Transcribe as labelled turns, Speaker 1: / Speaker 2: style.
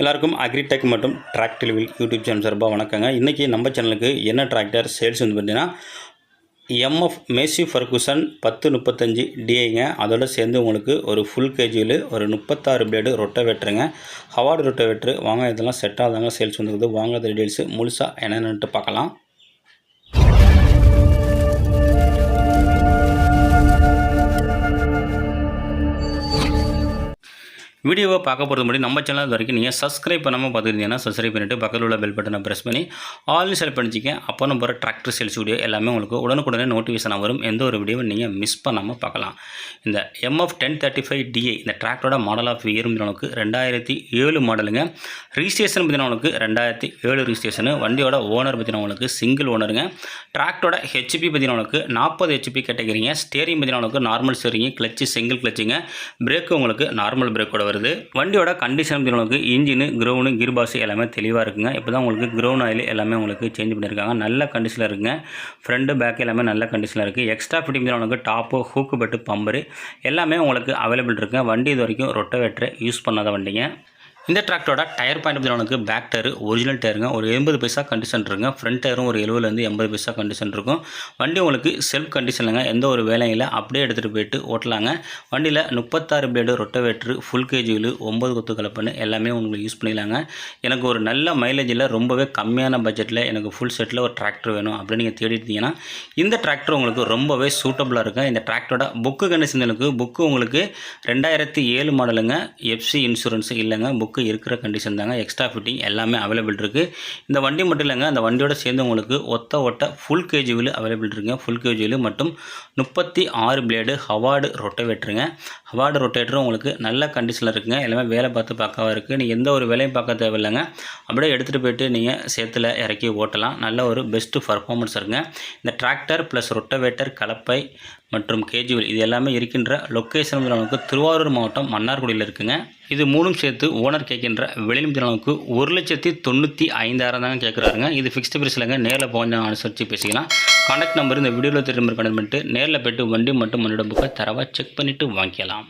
Speaker 1: எல்லாருக்கும் அக்ரிடெக் மற்றும் tractor YouTube channel சார்பாக வணக்கங்க. இன்றைக்கி நம்ம சேனலுக்கு என்ன டிராக்டர் சேல்ஸ் வந்து பார்த்தீங்கன்னா எம்எஃப் மேசி ஃபர்குசன் பத்து முப்பத்தஞ்சு டிஐங்க அதோட சேர்ந்து உங்களுக்கு ஒரு ஃபுல் கேஜியில் ஒரு முப்பத்தாறு பிளேடு ரொட்டை வெட்டுருங்க ஹவார்டு ரொட்டை வெட்டுரு வாங்க இதெல்லாம் செட் ஆகுதாங்க சேல்ஸ் வந்துருக்குது. வாங்க அந்த முழுசாக என்னென்னுட்டு பார்க்கலாம். வீடியோவை பார்க்க போகிறது முன்னாடி நம்ம சேனல் இது வரைக்கும் நீங்கள் சப்ஸ்கிரைப் பண்ணாமல் பார்த்துருந்தீங்கன்னா சப்ஸ்கிரைப் பண்ணிவிட்டு பக்கத்தில் உள்ள பெல் பட்டனை ப்ரெஸ் பண்ணி ஆல் செலக்ட் பண்ணிச்சிக்க அப்போ நம்ம போகிற டிராக்டர் சேல்ஸ் வீடியோ எல்லாமே உங்களுக்கு உடனுக்குடனே நோட்டிஃபிகேஷன் வரும். எந்த ஒரு வீடியோவும் நீங்கள் மிஸ் பண்ணாமல் பார்க்கலாம். இந்த MF ten thirty five DA இந்த டிராக்டரோட மாடல் ஆஃப் இயர் உங்களுக்கு ரெண்டாயிரத்தி ஏழு மாடலுங்க ரிஜிஸ்ட்ரேஷன் பார்த்தீங்கன்னா உங்களுக்கு ரெண்டாயிரத்தி ஏழு ரிஜிஸ்ட்ரேஷனு வண்டியோட ஓனர் பார்த்தீங்கன்னா உங்களுக்கு சிங்கிள் ஓனருங்க டிராக்டரோட ஹெச்பி பார்த்தீங்கன்னா உங்களுக்கு நாற்பது ஹெச்பி கேட்டகிரிங்க ஸ்டேரிங் பார்த்தீங்கன்னா உங்களுக்கு நார்மல் ஸ்டேரிங் கிளச்சு சிங்கிள் கிளச்சுங்க பிரேக்கு உங்களுக்கு நார்மல் பிரேக்கோட வருது. வண்டியோட கண்டிஷன் உங்களுக்கு இன்ஜினு க்ரௌனு கிர்பாஸ் எல்லாமே தெளிவாக இருக்குங்க. இப்போ தான் உங்களுக்கு க்ரௌன் ஆயில் எல்லாமே உங்களுக்கு சேஞ்ச் பண்ணியிருக்காங்க நல்ல கண்டிஷனில் இருக்குங்க. ஃப்ரண்ட்டு பேக் எல்லாமே நல்ல கண்டிஷனில் இருக்குது எக்ஸ்ட்ரா ஃபிட்டிங் உங்களுக்கு டாப்பு ஹூக்கு பெட்டு பம்பரு எல்லாமே உங்களுக்கு அவைலபிள் இருக்குங்க. வண்டி இது வரைக்கும் ரொட்டவேட்டரை யூஸ் பண்ணாத வண்டிங்க. இந்த டிராக்டரோட டயர் பாயிண்ட் பற்றி உனக்கு பேக் டயர் ஒரிஜினல் டயருங்க ஒரு எண்பது பைசா கண்டிஷன் இருக்குங்க. ஃப்ரண்ட் டயரும் ஒரு எழுபதுலேருந்து எண்பது பைசா கண்டிஷன் இருக்கும். வண்டி உங்களுக்கு செல்ஃப் கண்டிஷனில்ங்க எந்த ஒரு வேலையும் இல்லை. அப்படியே எடுத்துகிட்டு போயிட்டு ஓட்டலாங்க. வண்டியில் முப்பத்தாறு பிளேடு ரொட்டவேட்ரு ஃபுல் கேஜியில் ஒம்பது கொத்து கலப்பன்னு எல்லாமே உங்களுக்கு யூஸ் பண்ணிக்கலாங்க எனக்கு ஒரு நல்ல மைலேஜில் ரொம்பவே கம்மியான பட்ஜெட்டில் எனக்கு ஃபுல் செட்டில் ஒரு டிராக்டர் வேணும் அப்படின்னு நீங்கள் தேடிட்டீங்கன்னா இந்த டிராக்டர் உங்களுக்கு ரொம்பவே சூட்டபுளாக இருக்கும். இந்த டிராக்டரோட புக்கு கண்டிஷனுக்கு புக்கு உங்களுக்கு ரெண்டாயிரத்தி ஏழு மாடலுங்க எஃப்சி இன்சூரன்ஸ் இல்லைங்க. புக்கு இருக்கிற கண்டிஷன் தாங்க. எக்ஸ்ட்ரா ஃபிட்டிங் எல்லாமே அவைலபிள் இருக்குது இந்த வண்டி மட்டும் இல்லைங்க. அந்த வண்டியோட சேர்ந்து உங்களுக்கு ஒத்த ஒட்ட ஃபுல் கேஜிவில் அவைலபிள் இருக்குங்க. ஃபுல் கேஜிவில் மட்டும் முப்பத்தி ஆறு பிளேடு ஹவார்டு ரொட்டவேட்டருங்க ஹவார்டு ரொட்டேட்டரும் உங்களுக்கு நல்ல கண்டிஷனில் இருக்குங்க. எல்லாமே வேலை பார்த்து பார்க்கவா இருக்குது நீங்கள் எந்த ஒரு வேலையும் பார்க்க தேவையில்லைங்க. அப்படியே எடுத்துகிட்டு போயிட்டு நீங்கள் சேத்துல இறக்கி ஓட்டலாம். நல்ல ஒரு பெஸ்ட்டு பர்ஃபார்மன்ஸ் இருக்குங்க. இந்த டிராக்டர் ப்ளஸ் ரொட்டவேட்டர் கலப்பை மற்றும் கேஜுவல் இது எல்லாமே இருக்கின்ற லொக்கேஷன் வந்து நமக்கு திருவாரூர் மாவட்டம் மன்னார்குடியில் இருக்குங்க. இது மூணும் சேர்த்து ஓனர் கேட்கின்ற வெளியும் நமக்கு ஒரு லட்சத்தி தொண்ணூற்றி ஐந்தாயிரம் தாங்க கேட்குறாருங்க. இது ஃபிக்ஸ்டு பிரைஸ்லங்க நேரில் போய் அனுசரித்து பேசிக்கலாம். கான்டாக்ட் நம்பர் இந்த வீடியோவில் திரும்ப கனெக்ட் பண்ணிட்டு நேரில் போய்ட்டு வண்டி மட்டும் மண்ணோட புக்கை தரவாக செக் பண்ணிவிட்டு வாங்கிக்கலாம்.